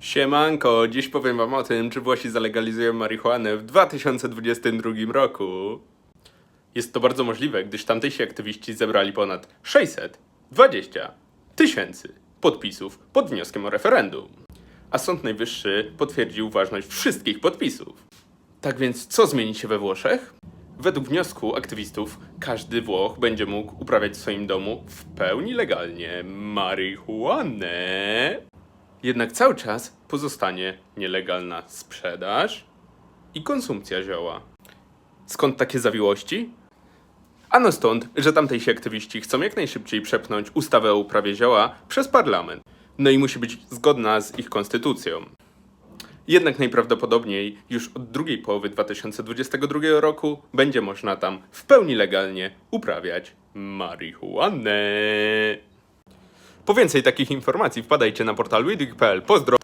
Siemanko, dziś powiem wam o tym, czy Włosi zalegalizują marihuanę w 2022 roku. Jest to bardzo możliwe, gdyż tamtejsi aktywiści zebrali ponad 620 tysięcy podpisów pod wnioskiem o referendum. A Sąd Najwyższy potwierdził ważność wszystkich podpisów. Tak więc, co zmieni się we Włoszech? Według wniosku aktywistów, każdy Włoch będzie mógł uprawiać w swoim domu w pełni legalnie marihuanę. Jednak cały czas pozostanie nielegalna sprzedaż i konsumpcja zioła. Skąd takie zawiłości? Ano stąd, że tamtejsi aktywiści chcą jak najszybciej przepchnąć ustawę o uprawie zioła przez parlament. No i musi być zgodna z ich konstytucją. Jednak najprawdopodobniej już od drugiej połowy 2022 roku będzie można tam w pełni legalnie uprawiać marihuanę. Po więcej takich informacji wpadajcie na portal reading.pl. Pozdro!